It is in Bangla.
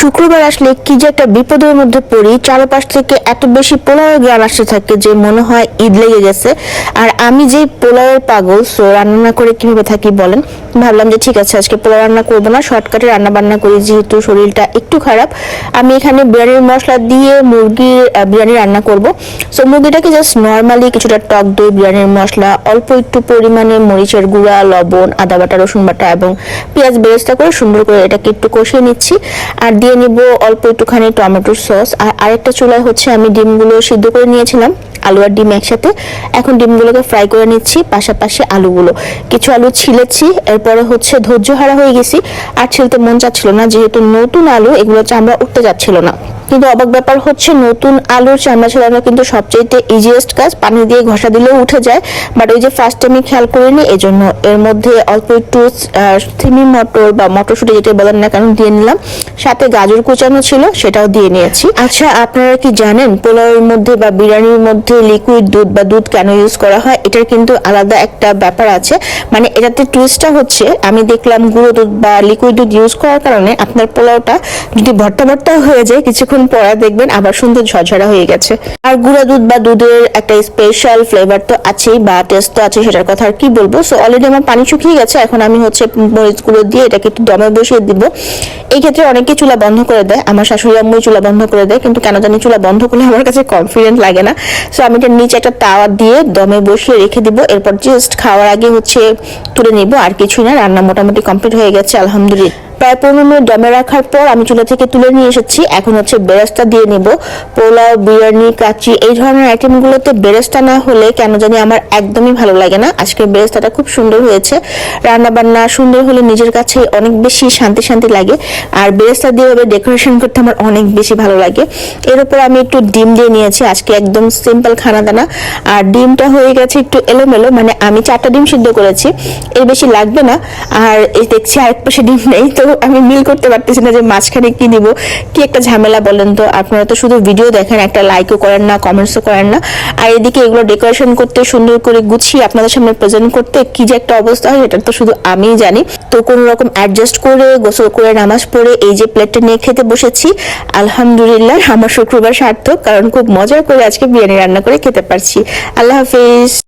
শুক্রবার আসলে কি যে একটা বিপদের মধ্যে পড়ি, চারপাশ থেকে এত বেশি পোলাওয়ের গ্রাম আসতে থাকে যে মনে হয় ঈদ লেগে গেছে। আর আমি যে পোলাওয়ের পাগল সো রান্না করে কীভাবে থাকি বলেন? ভাবলাম যে ঠিক আছে, আজকে পোলাও রান্না করব না, শর্টকাটে রান্না বান্না করি, যেহেতু শরীরটা একটু খারাপ। আমি এখানে বিরিয়ানির মশলা দিয়ে মুরগির বিরিয়ানি রান্না করব। সো মুরগিটাকে জাস্ট নর্মালি কিছুটা টক দই, বিরিয়ানির মশলা, অল্প একটু পরিমাণে মরিচের গুঁড়া, লবণ, আদা বাটা, রসুন বাটা এবং পেঁয়াজ বেরেস্তা করে সুন্দর করে এটাকে একটু কষিয়ে নিচ্ছি। আর দিয়ে নিব অল্প একটুখানি টমেটোর সস। আর আরেকটা চুলায় হচ্ছে আমি ডিমগুলো সিদ্ধ করে নিয়েছিলাম, আলু আর ডিম একসাথে। এখন ডিমগুলোকে ফ্রাই করে নিচ্ছি, পাশাপাশি আলুগুলো। কিছু আলু ছিলেছি, এরপরে হচ্ছে ধৈর্য হারা হয়ে গেছি। আর ছিলতে মন চাচ্ছিল না, যেহেতু নতুন আলু, এগুলো চামড়া উঠতে যাচ্ছিল না। কিন্তু অবাক ব্যাপার হচ্ছে, নতুন আলুর চামড়া ছাড়ানো কিন্তু সবচেয়ে ইজিয়েস্ট কাজ। পানি দিয়ে ঘষা দিলেও উঠে যায় বাট ওই যে ফার্স্ট আমি খেয়াল করিনি এই জন্য এর মধ্যে অল্প একটু থিমি মটর বা মটরশুঁটি যেটা বলেন না কেন, দিয়ে নিলাম। সাথে গাজর কুচানো ছিল, সেটাও দিয়ে নিয়েছি। আচ্ছা আপনারা কি জানেন, পোলাওয়ের মধ্যে বা বিরিয়ানির মধ্যে লিকুইড দুধ বা দুধ কেন ইউজ করা হয়? এটার কিন্তু আলাদা একটা ব্যাপার আছে। মানে এটাতে টুইস্টটা হচ্ছে, আমি দেখলাম গুঁড়ো দুধ বা লিকুইড দুধ ইউজ করার কারণে আপনার পোলাওটা যদি ভর্তা ভর্তা হয়ে যায়, কিছুক্ষণ পরে দেখবেন, আবার সুন্দর ঝরঝরা হয়ে গেছে। আর গুঁড়া দুধ বা দুধের একটা স্পেশাল ফ্লেভার তো আছেই, বা টেস্ট তো আছে সেটার কথা আর কি বলব। সো অলরেডি আমার পানি শুকিয়ে গেছে, এখন আমি হচ্ছে মরিচগুলো দিয়ে এটাকে একটু দমে বসিয়ে দিব। এই ক্ষেত্রে অনেকে চুলা বন্ধ করে দেয়, আমার শাশুড়ি আম্মুই চুলা বন্ধ করে দেয়, কিন্তু কেন জানি চুলা বন্ধ করলে আমার কাছে কনফিডেন্ট লাগে না। সো আমি এটার নিচে একটা তাওয়া দিয়ে দমে বসিয়ে রেখে দিব, এরপর জাস্ট খাওয়ার আগে হচ্ছে তুলে নিব, আর কিছুই না, রান্না মোটামুটি কমপ্লিট হয়ে গেছে, আলহামদুলিল্লাহ। প্রায় পনেরো মিনিট দমে রাখার পর আমি চুলা থেকে তুলে নিয়ে এসেছি। এখন হচ্ছে বেরেস্তা দিয়ে নিব। পোলাও, বিরিয়ানি কাচি এই ধরনের আইটেমগুলোতে বেরেস্তা না হলে কেন জানি আমার একদমই ভালো লাগে না। আজকে বেরেস্তাটা খুব সুন্দর হয়েছে। রান্না বান্না সুন্দর হলে নিজের কাছে অনেক বেশি শান্তি শান্তি লাগে। আর বেরেস্তা দিয়ে এভাবে ডেকোরেশন করতে আমার অনেক বেশি ভালো লাগে। এর উপর আমি একটু ডিম দিয়ে নিয়েছি। আজকে একদম সিম্পল খানা দানা আর ডিমটা হয়ে গেছে একটু এলোমেলো। মানে আমি চারটা ডিম সিদ্ধ করেছি। এর বেশি লাগবে না। আর এই দেখছি আরেক পাশে ডিম নেই। তো আমি মিল করতে পারতেছি না যে মাঝখানে কি দিব কি একটা ঝামেলা বলেন তো? আপনারা তো শুধু ভিডিও দেখেন, একটা লাইকও করেন না কমেন্টসও করেন না। আর এদিকে এগুলো ডেকোরেশন করতে, সুন্দর করে গুছিয়ে আপনাদের সামনে প্রেজেন্ট করতে কি যে একটা অবস্থা হয় এটা তো শুধু আমিই জানি। তো কোনো রকম অ্যাডজাস্ট করে, গোসল করে, নামাজ পড়ে এই যে প্লেটটা নিয়ে খেতে বসেছি, আলহামদুলিল্লাহ আমার শুক্রবার সার্থক, কারণ খুব মজা করে আজকে বিরিয়ানি রান্না করে খেতে পারছি। আল্লাহ হাফিজ।